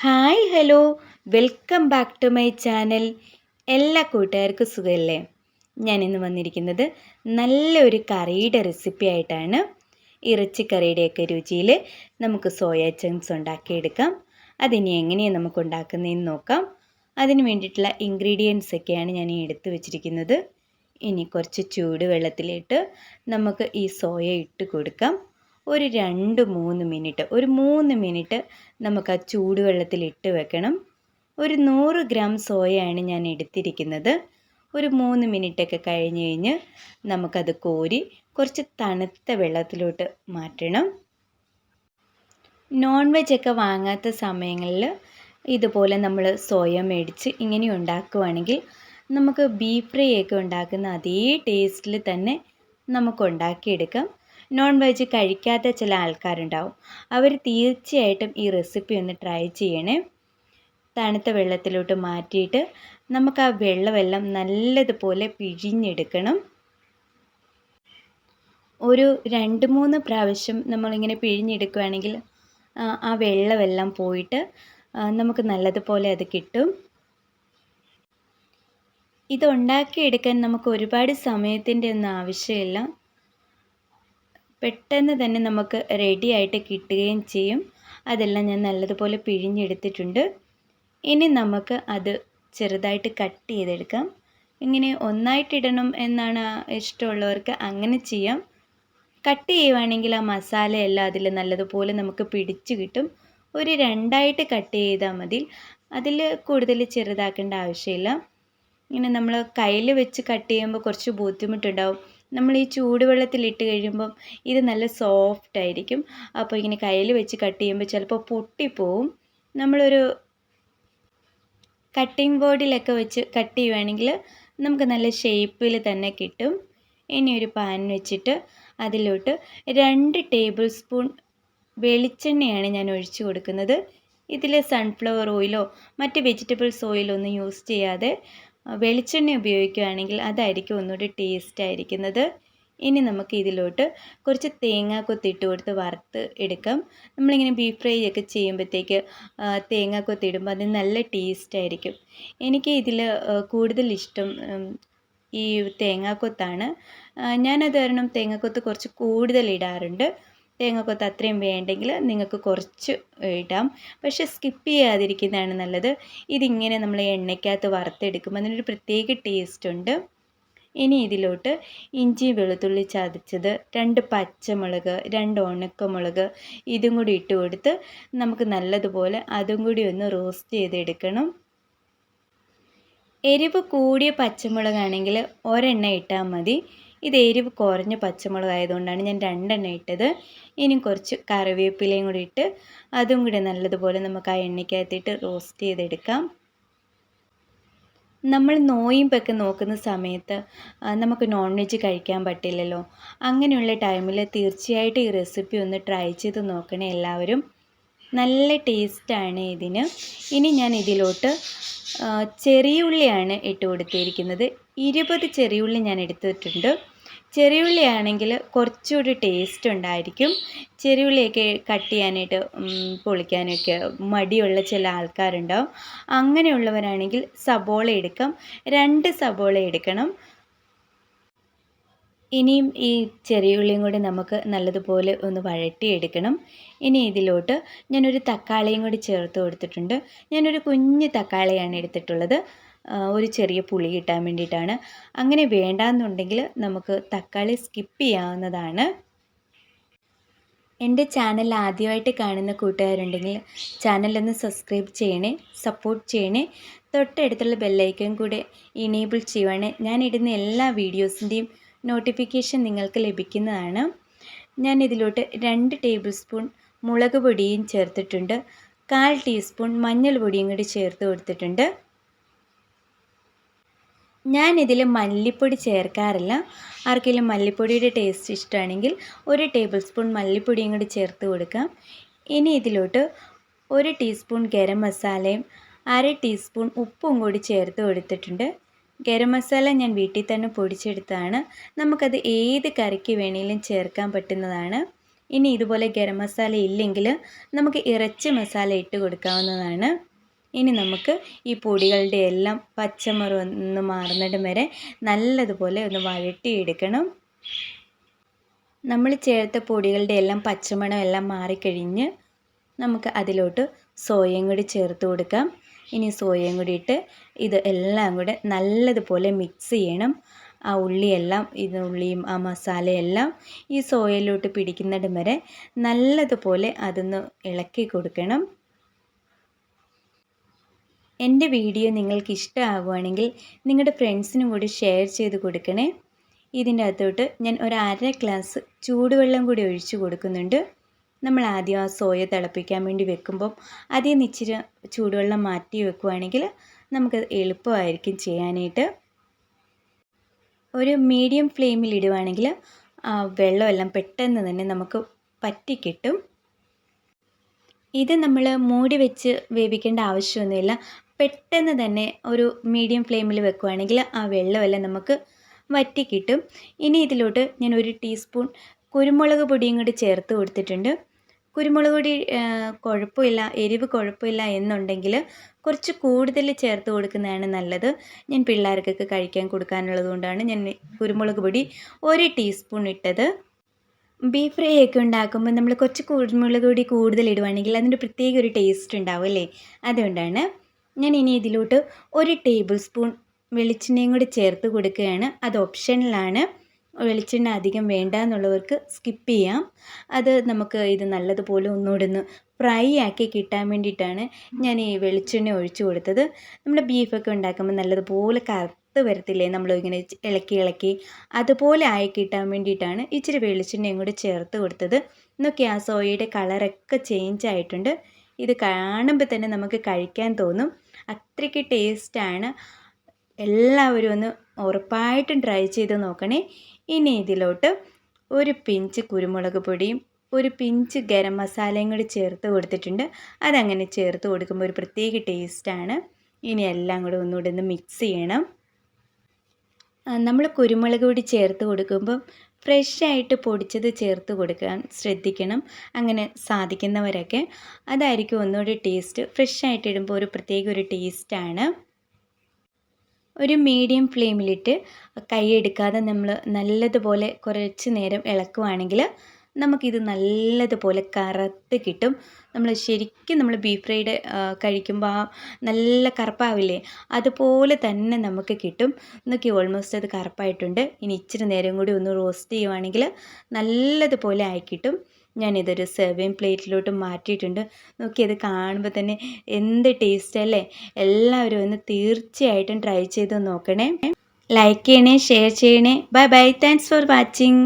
Hi hello. Welcome back to my channel. എല്ലാ കൂട്ടുകാർക്കും സുഖമല്ലേ? ഞാനിന്ന് വന്നിരിക്കുന്നത് നല്ലൊരു കറിയുടെ റെസിപ്പി ആയിട്ടാണ്. ഇറച്ചിക്കറിയുടെയൊക്കെ രുചിയിൽ നമുക്ക് സോയ ചങ്ക്സ് ഉണ്ടാക്കിയെടുക്കാം. അതിനി എങ്ങനെയാണ് നമുക്ക് ഉണ്ടാക്കുന്നതെന്ന് നോക്കാം. അതിന് വേണ്ടിയിട്ടുള്ള ഇൻഗ്രീഡിയൻസ് ഒക്കെയാണ് ഞാൻ എടുത്തു വെച്ചിരിക്കുന്നത്. ഇനി കുറച്ച് ചൂട് വെള്ളത്തിലിട്ട് നമുക്ക് ഈ സോയ ഇട്ട് കൊടുക്കാം. ഒരു രണ്ട് മൂന്ന് മിനിറ്റ് ഒരു മൂന്ന് മിനിറ്റ് നമുക്ക് ആ ചൂടുവെള്ളത്തിൽ ഇട്ട് വെക്കണം. ഒരു നൂറ് ഗ്രാം സോയയാണ് ഞാൻ എടുത്തിരിക്കുന്നത്. ഒരു മൂന്ന് മിനിറ്റൊക്കെ കഴിഞ്ഞ് കഴിഞ്ഞ് നമുക്കത് കോരി കുറച്ച് തണുത്ത വെള്ളത്തിലോട്ട് മാറ്റണം. നോൺ വെജ് ഒക്കെ വാങ്ങാത്ത സമയങ്ങളിൽ ഇതുപോലെ നമ്മൾ സോയ മേടിച്ച് ഇങ്ങനെ ഉണ്ടാക്കുവാണെങ്കിൽ നമുക്ക് ബീഫ് ഫ്രൈ ഒക്കെ ഉണ്ടാക്കുന്ന അതേ ടേസ്റ്റിൽ തന്നെ നമുക്ക് ഉണ്ടാക്കിയെടുക്കാം. നോൺ വെജ് കഴിക്കാത്ത ചില ആൾക്കാരുണ്ടാവും. അവർ തീർച്ചയായിട്ടും ഈ റെസിപ്പി ഒന്ന് ട്രൈ ചെയ്യണേ. തണുത്ത വെള്ളത്തിലോട്ട് മാറ്റിയിട്ട് നമുക്ക് ആ വെള്ളമെല്ലാം നല്ലതുപോലെ പിഴിഞ്ഞെടുക്കണം. ഒരു രണ്ട് മൂന്ന് പ്രാവശ്യം നമ്മളിങ്ങനെ പിഴിഞ്ഞെടുക്കുകയാണെങ്കിൽ ആ വെള്ളമെല്ലാം പോയിട്ട് നമുക്ക് നല്ലതുപോലെ അത് കിട്ടും. ഇത് ഉണ്ടാക്കിയെടുക്കാൻ നമുക്ക് ഒരുപാട് സമയത്തിന്റെ ഒന്നും ആവശ്യമില്ല. പെട്ടെന്ന് തന്നെ നമുക്ക് റെഡി ആയിട്ട് കിട്ടുകയും ചെയ്യും. അതെല്ലാം ഞാൻ നല്ലതുപോലെ പിഴിഞ്ഞെടുത്തിട്ടുണ്ട്. ഇനി നമുക്ക് അത് ചെറുതായിട്ട് കട്ട് ചെയ്തെടുക്കാം. ഇങ്ങനെ ഒന്നായിട്ടിടണം എന്നാണ് ഇഷ്ടമുള്ളവർക്ക് അങ്ങനെ ചെയ്യാം. കട്ട് ചെയ്യുവാണെങ്കിൽ ആ മസാലയെല്ലാം അതിൽ നല്ലതുപോലെ നമുക്ക് പിടിച്ചു കിട്ടും. ഒരു രണ്ടായിട്ട് കട്ട് ചെയ്താൽ മതി. അതിൽ കൂടുതൽ ചെറുതാക്കേണ്ട ആവശ്യമില്ല. ഇങ്ങനെ നമ്മൾ കയ്യിൽ വെച്ച് കട്ട് ചെയ്യുമ്പോൾ കുറച്ച് ബുദ്ധിമുട്ടുണ്ടാവും. നമ്മൾ ഈ ചൂടുവെള്ളത്തിലിട്ട് കഴിയുമ്പം ഇത് നല്ല സോഫ്റ്റ് ആയിരിക്കും. അപ്പോൾ ഇങ്ങനെ കയ്യിൽ വെച്ച് കട്ട് ചെയ്യുമ്പോൾ ചിലപ്പോൾ പൊട്ടിപ്പോവും. നമ്മളൊരു കട്ടിംഗ് ബോർഡിലൊക്കെ വെച്ച് കട്ട് ചെയ്യുവാണെങ്കിൽ നമുക്ക് നല്ല ഷേപ്പിൽ തന്നെ കിട്ടും. ഇനി ഒരു പാൻ വെച്ചിട്ട് അതിലോട്ട് രണ്ട് ടേബിൾ സ്പൂൺ വെളിച്ചെണ്ണയാണ് ഞാൻ ഒഴിച്ചു കൊടുക്കുന്നത്. ഇതിൽ സൺഫ്ലവർ ഓയിലോ മറ്റ് വെജിറ്റബിൾസ് ഓയിലോ ഒന്നും യൂസ് ചെയ്യാതെ വെളിച്ചെണ്ണ ഉപയോഗിക്കുകയാണെങ്കിൽ അതായിരിക്കും ഒന്നുകൂടി ടേസ്റ്റ് ആയിരിക്കുന്നത്. ഇനി നമുക്ക് ഇതിലോട്ട് കുറച്ച് തേങ്ങ കൊത്തിയിട്ട് കൊടുത്ത് വറുത്ത് എടുക്കാം. നമ്മളിങ്ങനെ ബീഫ് ഫ്രൈ ഒക്കെ ചെയ്യുമ്പോഴത്തേക്ക് തേങ്ങ കൊത്തിയിടുമ്പോൾ അത് നല്ല ടേസ്റ്റ് ആയിരിക്കും. എനിക്ക് ഇതിൽ കൂടുതൽ ഇഷ്ടം ഈ തേങ്ങാക്കൊത്താണ്. ഞാനത് കാരണം തേങ്ങാക്കൊത്ത് കുറച്ച് കൂടുതൽ ഇടാറുണ്ട്. തേങ്ങക്കൊത്ത് അത്രയും വേണ്ടെങ്കിൽ നിങ്ങൾക്ക് കുറച്ച് ഇടാം. പക്ഷെ സ്കിപ്പ് ചെയ്യാതിരിക്കുന്നതാണ് നല്ലത്. ഇതിങ്ങനെ നമ്മൾ എണ്ണയ്ക്കകത്ത് വറുത്തെടുക്കുമ്പോൾ അതിനൊരു പ്രത്യേക ടേസ്റ്റ് ഉണ്ട്. ഇനി ഇതിലോട്ട് ഇഞ്ചി വെളുത്തുള്ളി ചതച്ചത് രണ്ട് പച്ചമുളക് രണ്ട് ഉണക്കമുളക് ഇതും കൂടി ഇട്ട് കൊടുത്ത് നമുക്ക് നല്ലതുപോലെ അതും കൂടി ഒന്ന് റോസ്റ്റ് ചെയ്തെടുക്കണം. എരിവ് കൂടിയ പച്ചമുളകാണെങ്കിൽ ഒരെണ്ണ ഇട്ടാൽ മതി. ഇത് എരിവ് കുറഞ്ഞ പച്ചമുളക് ആയതുകൊണ്ടാണ് ഞാൻ രണ്ടെണ്ണം ഇട്ടത്. ഇനി കുറച്ച് കറിവേപ്പിലയും കൂടി ഇട്ട് അതും കൂടി നല്ലതുപോലെ നമുക്ക് ആ എണ്ണയ്ക്കകത്തിട്ട് റോസ്റ്റ് ചെയ്തെടുക്കാം. നമ്മൾ നോയിമ്പൊക്കെ നോക്കുന്ന സമയത്ത് നമുക്ക് നോൺ വെജ് കഴിക്കാൻ പറ്റില്ലല്ലോ. അങ്ങനെയുള്ള ടൈമിൽ തീർച്ചയായിട്ടും ഈ റെസിപ്പി ഒന്ന് ട്രൈ ചെയ്ത് നോക്കണേ എല്ലാവരും. നല്ല ടേസ്റ്റാണ് ഇതിന്. ഇനി ഞാൻ ഇതിലോട്ട് ചെറിയ ഉള്ളിയാണ് ഇട്ട് കൊടുത്തിരിക്കുന്നത്. ഇരുപത് ചെറിയ ഉള്ളി ഞാൻ എടുത്തിട്ടുണ്ട്. ചെറിയുള്ളി ആണെങ്കിൽ കുറച്ചുകൂടി ടേസ്റ്റ് ഉണ്ടായിരിക്കും. ചെറിയുള്ളിയൊക്കെ കട്ട് ചെയ്യാനായിട്ട് പൊളിക്കാനൊക്കെ മടിയുള്ള ചില ആൾക്കാരുണ്ടാവും. അങ്ങനെയുള്ളവരാണെങ്കിൽ സബോള എടുക്കാം. രണ്ട് സബോള എടുക്കണം. ഇനിയും ഈ ചെറിയ ഉള്ളിയും കൂടി നമുക്ക് നല്ലതുപോലെ ഒന്ന് വഴട്ടിയെടുക്കണം ഇനി ഇതിലോട്ട് ഞാനൊരു തക്കാളിയും കൂടി ചേർത്ത് കൊടുത്തിട്ടുണ്ട്. ഞാനൊരു കുഞ്ഞ് തക്കാളിയാണ് എടുത്തിട്ടുള്ളത്. ഒരു ചെറിയ പുളി കിട്ടാൻ വേണ്ടിയിട്ടാണ്. അങ്ങനെ വേണ്ടാന്നുണ്ടെങ്കിൽ നമുക്ക് തക്കാളി സ്കിപ്പ് ചെയ്യാവുന്നതാണ്. എന്റെ ചാനൽ ആദ്യമായിട്ട് കാണുന്ന കൂട്ടുകാരുണ്ടെങ്കിൽ ചാനലൊന്ന് സബ്സ്ക്രൈബ് ചെയ്യണേ സപ്പോർട്ട് ചെയ്യണേ. തൊട്ടടുത്തുള്ള ബെല്ലൈക്കൻ കൂടെ ഇനേബിൾ ചെയ്യുവാണ്. ഞാൻ ഇടുന്ന എല്ലാ വീഡിയോസിന്റെയും നോട്ടിഫിക്കേഷൻ നിങ്ങൾക്ക് ലഭിക്കുന്നതാണ്. ഞാൻ ഇതിലോട്ട് രണ്ട് ടേബിൾ സ്പൂൺ മുളക് പൊടിയും ചേർത്തിട്ടുണ്ട്. കാൽ ടീസ്പൂൺ മഞ്ഞൾ പൊടിയും കൂടി ചേർത്ത് കൊടുത്തിട്ടുണ്ട്. ഞാൻ ഇതിൽ മല്ലിപ്പൊടി ചേർക്കാറില്ല. ആർക്കെങ്കിലും മല്ലിപ്പൊടിയുടെ ടേസ്റ്റ് ഇഷ്ടമാണെങ്കിൽ ഒരു ടേബിൾ സ്പൂൺ മല്ലിപ്പൊടിയും കൂടി ചേർത്ത് കൊടുക്കാം. ഇനി ഇതിലോട്ട് ഒരു ടീസ്പൂൺ ഗരം മസാലയും അര ടീസ്പൂൺ ഉപ്പും കൂടി ചേർത്ത് കൊടുത്തിട്ടുണ്ട്. ഗരം മസാല ഞാൻ വീട്ടിൽ തന്നെ പൊടിച്ചെടുത്താണ്. നമുക്കത് ഏത് കറിക്ക് വേണമെങ്കിലും ചേർക്കാൻ പറ്റുന്നതാണ്. ഇനി ഇതുപോലെ ഗരം മസാല ഇല്ലെങ്കിൽ നമുക്ക് ഇറച്ചി മസാല ഇട്ട് കൊടുക്കാവുന്നതാണ്. ഇനി നമുക്ക് ഈ പൊടികളുടെ എല്ലാം പച്ചമറ ഒന്ന് മാറുന്നിടം വരെ നല്ലതുപോലെ ഒന്ന് വഴട്ടിയെടുക്കണം നമ്മൾ ചേർത്ത പൊടികളുടെ എല്ലാം പച്ചമണം എല്ലാം മാറിക്കഴിഞ്ഞ് നമുക്ക് അതിലോട്ട് സോയയും കൂടി ചേർത്ത് കൊടുക്കാം. ഇനി സോയയും കൂടി ഇട്ട് ഇത് എല്ലാം കൂടെ നല്ലതുപോലെ മിക്സ് ചെയ്യണം. ആ ഉള്ളിയെല്ലാം ഇത് ഉള്ളിയും ആ മസാലയെല്ലാം ഈ സോയയിലോട്ട് പിടിക്കുന്നിടം വരെ നല്ലതുപോലെ അതൊന്ന് ഇളക്കി കൊടുക്കണം. എന്റെ വീഡിയോ നിങ്ങൾക്ക് ഇഷ്ടമാകുവാണെങ്കിൽ നിങ്ങളുടെ ഫ്രണ്ട്സിനും കൂടി ഷെയർ ചെയ്ത് കൊടുക്കണേ. ഇതിന്റെ അകത്തോട്ട് ഞാൻ ഒരു അര ഗ്ലാസ് ചൂടുവെള്ളം കൂടി ഒഴിച്ചു കൊടുക്കുന്നുണ്ട്. നമ്മൾ ആദ്യം ആ സോയ തിളപ്പിക്കാൻ വേണ്ടി വെക്കുമ്പം അതിൽ നിന്ന് ഇച്ചിരി ചൂടുവെള്ളം മാറ്റി വെക്കുവാണെങ്കിൽ നമുക്ക് എളുപ്പമായിരിക്കും ചെയ്യാനായിട്ട്. ഒരു മീഡിയം ഫ്ലെയിമിൽ ഇടുവാണെങ്കിൽ വെള്ളമെല്ലാം പെട്ടെന്ന് തന്നെ നമുക്ക് പറ്റിക്കിട്ടും. ഇത് നമ്മൾ മൂടി വെച്ച് വേവിക്കേണ്ട ആവശ്യമൊന്നുമില്ല. പെട്ടെന്ന് തന്നെ ഒരു മീഡിയം ഫ്ലെയിമിൽ വെക്കുവാണെങ്കിൽ ആ വെള്ളമെല്ലാം നമുക്ക് വറ്റി കിട്ടും ഇനി ഇതിലോട്ട് ഞാൻ ഒരു ടീസ്പൂൺ കുരുമുളക് പൊടിയും കൂടി ചേർത്ത് കൊടുത്തിട്ടുണ്ട്. കുരുമുളക് പൊടി കുഴപ്പമില്ല എരിവ് കുഴപ്പമില്ല എന്നുണ്ടെങ്കിൽ കുറച്ച് കൂടുതൽ ചേർത്ത് കൊടുക്കുന്നതാണ് നല്ലത്. ഞാൻ പിള്ളേർക്കൊക്കെ കഴിക്കാൻ കൊടുക്കാനുള്ളത് കൊണ്ടാണ് ഞാൻ കുരുമുളക് പൊടി ഒരു ടീസ്പൂൺ ഇട്ടത്. ബീഫ് ഫ്രൈ ഒക്കെ ഉണ്ടാക്കുമ്പോൾ നമ്മൾ കുറച്ച് കുരുമുളക് പൊടി കൂടുതൽ ഇടുവാണെങ്കിൽ അതിന്റെ പ്രത്യേക ഒരു ടേസ്റ്റ് ഉണ്ടാവും അല്ലേ? അതുകൊണ്ടാണ് ഞാൻ ഇനി ഇതിലോട്ട് ഒരു ടേബിൾ സ്പൂൺ വെളിച്ചെണ്ണയും കൂടി ചേർത്ത് കൊടുക്കുകയാണ്. അത് ഓപ്ഷനിലാണ്. വെളിച്ചെണ്ണ അധികം വേണ്ട എന്നുള്ളവർക്ക് സ്കിപ്പ് ചെയ്യാം. അത് നമുക്ക് ഇത് നല്ലതുപോലെ ഒന്നുകൂടെ ഒന്ന് ഫ്രൈ ആക്കി കിട്ടാൻ വേണ്ടിയിട്ടാണ് ഞാൻ ഈ വെളിച്ചെണ്ണ ഒഴിച്ചു കൊടുത്തത്. നമ്മുടെ ബീഫൊക്കെ ഉണ്ടാക്കുമ്പോൾ നല്ലതുപോലെ കറുത്ത് വരത്തില്ലേ? നമ്മൾ ഇങ്ങനെ ഇളക്കി ഇളക്കി. അതുപോലെ ആയി കിട്ടാൻ വേണ്ടിയിട്ടാണ് ഇച്ചിരി വെളിച്ചെണ്ണയും കൂടി ചേർത്ത് കൊടുത്തത്. ഇന്നൊക്കെ ആ സോയയുടെ കളറൊക്കെ ചേഞ്ച് ആയിട്ടുണ്ട്. ഇത് കാണുമ്പോൾ തന്നെ നമുക്ക് കഴിക്കാൻ തോന്നും. അത്രയ്ക്ക് ടേസ്റ്റാണ് എല്ലാവരും ഒന്ന് ഉറപ്പായിട്ടും ട്രൈ ചെയ്ത് നോക്കണേ. ഇനി ഇതിലോട്ട് ഒരു പിഞ്ച് കുരുമുളക് പൊടിയും ഒരു പിഞ്ച് ഗരം മസാലയും കൂടി ചേർത്ത് കൊടുത്തിട്ടുണ്ട്. അതങ്ങനെ ചേർത്ത് കൊടുക്കുമ്പോൾ ഒരു പ്രത്യേക ടേസ്റ്റാണ് ഇനി എല്ലാം കൂടെ ഒന്നുകൂടെ ഒന്ന് മിക്സ് ചെയ്യണം. നമ്മൾ കുരുമുളക് കൂടി ചേർത്ത് കൊടുക്കുമ്പം ഫ്രഷായിട്ട് പൊടിച്ചത് ചേർത്ത് കൊടുക്കാൻ ശ്രദ്ധിക്കണം. അങ്ങനെ സാധിക്കുന്നവരൊക്കെ അതായിരിക്കും ഒന്നുകൂടി ടേസ്റ്റ് ഫ്രഷായിട്ട് ഇടുമ്പോൾ ഒരു പ്രത്യേക ഒരു ടേസ്റ്റാണ് ഒരു മീഡിയം ഫ്ലെയിമിലിട്ട് കൈ എടുക്കാതെ നമ്മൾ നല്ലതുപോലെ കുറച്ച് നേരം ഇളക്കുവാണെങ്കിൽ നമുക്കിത് നല്ലതുപോലെ കറുത്ത് കിട്ടും. നമ്മൾ ശരിക്കും നമ്മൾ ബീഫ് ഫ്രൈഡ് കഴിക്കുമ്പോൾ ആ നല്ല കറുപ്പാവില്ലേ? അതുപോലെ തന്നെ നമുക്ക് കിട്ടും. നോക്കി ഓൾമോസ്റ്റ് അത് കറുപ്പായിട്ടുണ്ട്. ഇനി ഇച്ചിരി നേരം കൂടി ഒന്ന് റോസ്റ്റ് ചെയ്യുവാണെങ്കിൽ നല്ലതുപോലെ ആയി കിട്ടും. ഞാനിതൊരു സെർവിങ് പ്ലേറ്റിലോട്ട് മാറ്റിയിട്ടുണ്ട്. നോക്കി അത് കാണുമ്പോൾ തന്നെ എന്ത് ടേസ്റ്റ് അല്ലേ? എല്ലാവരും ഒന്ന് തീർച്ചയായിട്ടും ട്രൈ ചെയ്ത് നോക്കണേ. ലൈക്ക് ചെയ്യണേ ഷെയർ ചെയ്യണേ. Bye bye thanks for watching